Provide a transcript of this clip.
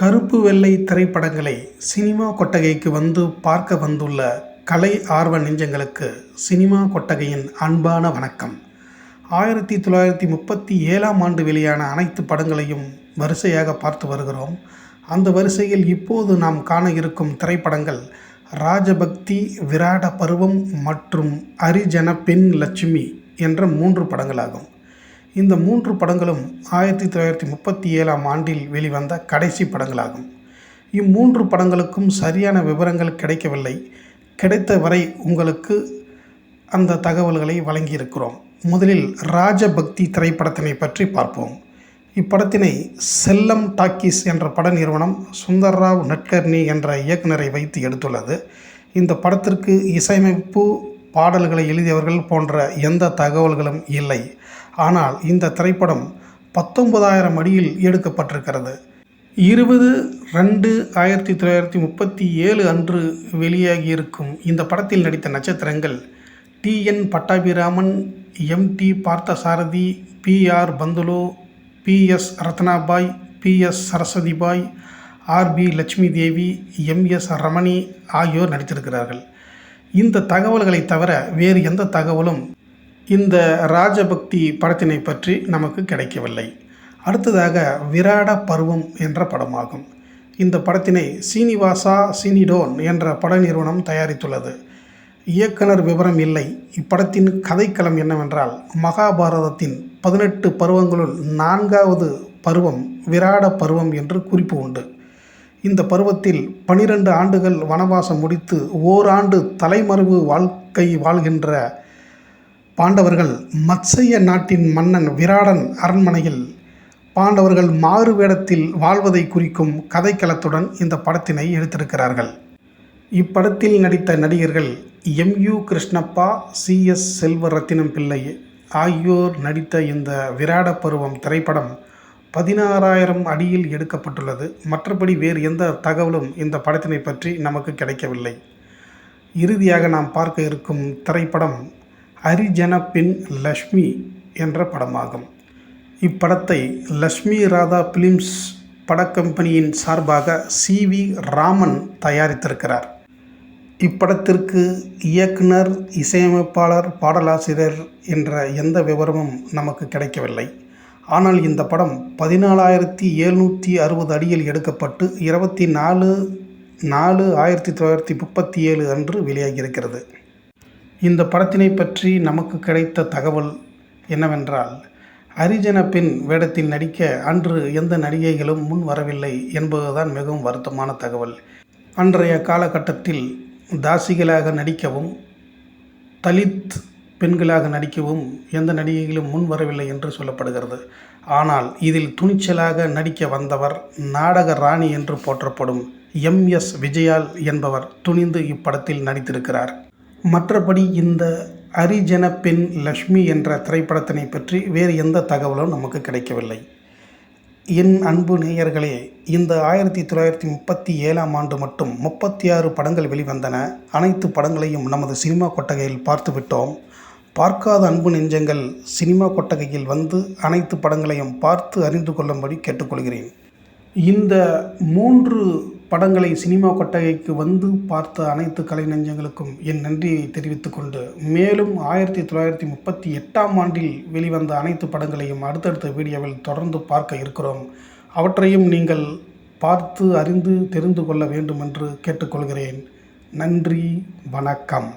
கருப்பு வெள்ளை திரைப்படங்களை சினிமா கொட்டகைக்கு வந்து பார்க்க வந்துள்ள கலை ஆர்வ நெஞ்சங்களுக்கு சினிமா கொட்டகையின் அன்பான வணக்கம். ஆயிரத்தி தொள்ளாயிரத்தி முப்பத்தி ஏழாம் ஆண்டு வெளியான அனைத்து படங்களையும் வரிசையாக பார்த்து வருகிறோம். அந்த வரிசையில் இப்போது நாம் காண இருக்கும் திரைப்படங்கள் ராஜபக்தி விராட பருவம் மற்றும் அரிஜன பெண் லட்சுமி என்ற மூன்று படங்களாகும். இந்த மூன்று படங்களும் ஆயிரத்தி தொள்ளாயிரத்தி முப்பத்தி ஏழாம் ஆண்டில் வெளிவந்த கடைசி படங்களாகும். இம்மூன்று படங்களுக்கும் சரியான விவரங்கள் கிடைக்கவில்லை. கிடைத்த வரை உங்களுக்கு அந்த தகவல்களை வழங்கியிருக்கிறோம். முதலில் ராஜபக்தி திரைப்படத்தினை பற்றி பார்ப்போம். இப்படத்தினை செல்லம் டாக்கீஸ் என்ற பட நிறுவனம் சுந்தர்ராவ் நட்கர்னி என்ற இயக்குனரை வைத்து எடுத்துள்ளது. இந்த படத்திற்கு இசையமைப்பு பாடல்களை எழுதியவர்கள் போன்ற எந்த தகவல்களும் இல்லை. ஆனால் இந்த திரைப்படம் பத்தொன்பதாயிரம் அடியில் எடுக்கப்பட்டிருக்கிறது. இருபது ரெண்டு ஆயிரத்தி தொள்ளாயிரத்தி முப்பத்தி ஏழு அன்று வெளியாகியிருக்கும் இந்த படத்தில் நடித்த நட்சத்திரங்கள் T N Pattabiraman M D Parthasarathy B R Panthulu P S Ratnabai P S Saraswathibai R B Lakshmi Devi M S Ramani ஆகியோர் நடித்திருக்கிறார்கள். இந்த தகவல்களை தவிர வேறு எந்த தகவலும் இந்த ராஜபக்தி படத்தினை பற்றி நமக்கு கிடைக்கவில்லை. அடுத்ததாக விராட பருவம் என்ற படமாகும். இந்த படத்தினை சீனிவாசா சீனிடோன் என்ற பட நிறுவனம் தயாரித்துள்ளது. இயக்குனர் விவரம் இல்லை. இப்படத்தின் கதைக்களம் என்னவென்றால் மகாபாரதத்தின் பதினெட்டு பருவங்களுள் நான்காவது பருவம் விராட பருவம் என்று குறிப்பு உண்டு. இந்த பருவத்தில் பனிரெண்டு ஆண்டுகள் வனவாசம் முடித்து ஓராண்டு தலைமறைவு வாழ்க்கை வாழ்கின்ற பாண்டவர்கள் மத்சைய நாட்டின் மன்னன் விராடன் அரண்மனையில் பாண்டவர்கள் மாறு வேடத்தில் வாழ்வதை குறிக்கும் கதைக்களத்துடன் இந்த படத்தினை எடுத்திருக்கிறார்கள். இப்படத்தில் நடித்த நடிகர்கள் M. U. Krishnappa C. S. Selvarathinam Pillai ஆகியோர் நடித்த இந்த விராட பருவம் திரைப்படம் பதினாறாயிரம் அடியில் எடுக்கப்பட்டுள்ளது. மற்றபடி வேறு எந்த தகவலும் இந்த படத்தினை பற்றி நமக்கு கிடைக்கவில்லை. இறுதியாக நாம் பார்க்க இருக்கும் திரைப்படம் ஹரிஜன பின் லக்ஷ்மி என்ற படமாகும். இப்படத்தை லக்ஷ்மி ராதா பிலிம்ஸ் படக்கம்பெனியின் சார்பாக சி வி ராமன் தயாரித்திருக்கிறார். இப்படத்திற்கு இயக்குனர் இசையமைப்பாளர் பாடலாசிரியர் என்ற எந்த விவரமும் நமக்கு கிடைக்கவில்லை. ஆனால் இந்த படம் பதினாலாயிரத்தி எழுநூற்றி அறுபது அடியில் எடுக்கப்பட்டு இருபத்தி நாலு நாலு ஆயிரத்தி தொள்ளாயிரத்தி முப்பத்தி ஏழு அன்று வெளியாகியிருக்கிறது. இந்த படத்தினை பற்றி நமக்கு கிடைத்த தகவல் என்னவென்றால் ஹரிஜன பெண் வேடத்தில் நடிக்க அன்று எந்த நடிகைகளும் முன் வரவில்லை என்பதுதான் மிகவும் வருத்தமான தகவல். அன்றைய காலகட்டத்தில் தாசிகளாக நடிக்கவும் தலித் பெண்களாக நடிக்கவும் எந்த நடிகைகளும் முன் வரவில்லை என்று சொல்லப்படுகிறது. ஆனால் இதில் துணிச்சலாக நடிக்க வந்தவர் நாடக ராணி என்று போற்றப்படும் எம் எஸ் விஜயால் என்பவர் துணிந்து இப்படத்தில் நடித்திருக்கிறார். மற்றபடி இந்த அரிஜன பெண் லக்ஷ்மி என்ற திரைப்படத்தினை பற்றி வேறு எந்த தகவலும் நமக்கு கிடைக்கவில்லை. என் அன்பு நேயர்களே இந்த ஆயிரத்தி தொள்ளாயிரத்தி முப்பத்தி ஏழாம் ஆண்டு மட்டும் முப்பத்தி ஆறு படங்கள் வெளிவந்தன. அனைத்து படங்களையும் நமது சினிமா கொட்டகையில் பார்த்துவிட்டோம். பார்க்காத அன்பு நெஞ்சங்கள் சினிமா கொட்டகையில் வந்து அனைத்து படங்களையும் பார்த்து அறிந்து கொள்ளும்படி கேட்டுக்கொள்கிறேன். இந்த மூன்று படங்களை சினிமா கொட்டகைக்கு வந்து பார்த்த அனைத்து கலை நெஞ்சங்களுக்கும் என் நன்றியை தெரிவித்துக்கொண்டு மேலும் ஆயிரத்தி தொள்ளாயிரத்தி முப்பத்தி எட்டாம் ஆண்டில் வெளிவந்த அனைத்து படங்களையும் அடுத்தடுத்த வீடியோவில் தொடர்ந்து பார்க்க இருக்கிறோம். அவற்றையும் நீங்கள் பார்த்து அறிந்து தெரிந்து கொள்ள வேண்டும் என்று கேட்டுக்கொள்கிறேன். நன்றி வணக்கம்.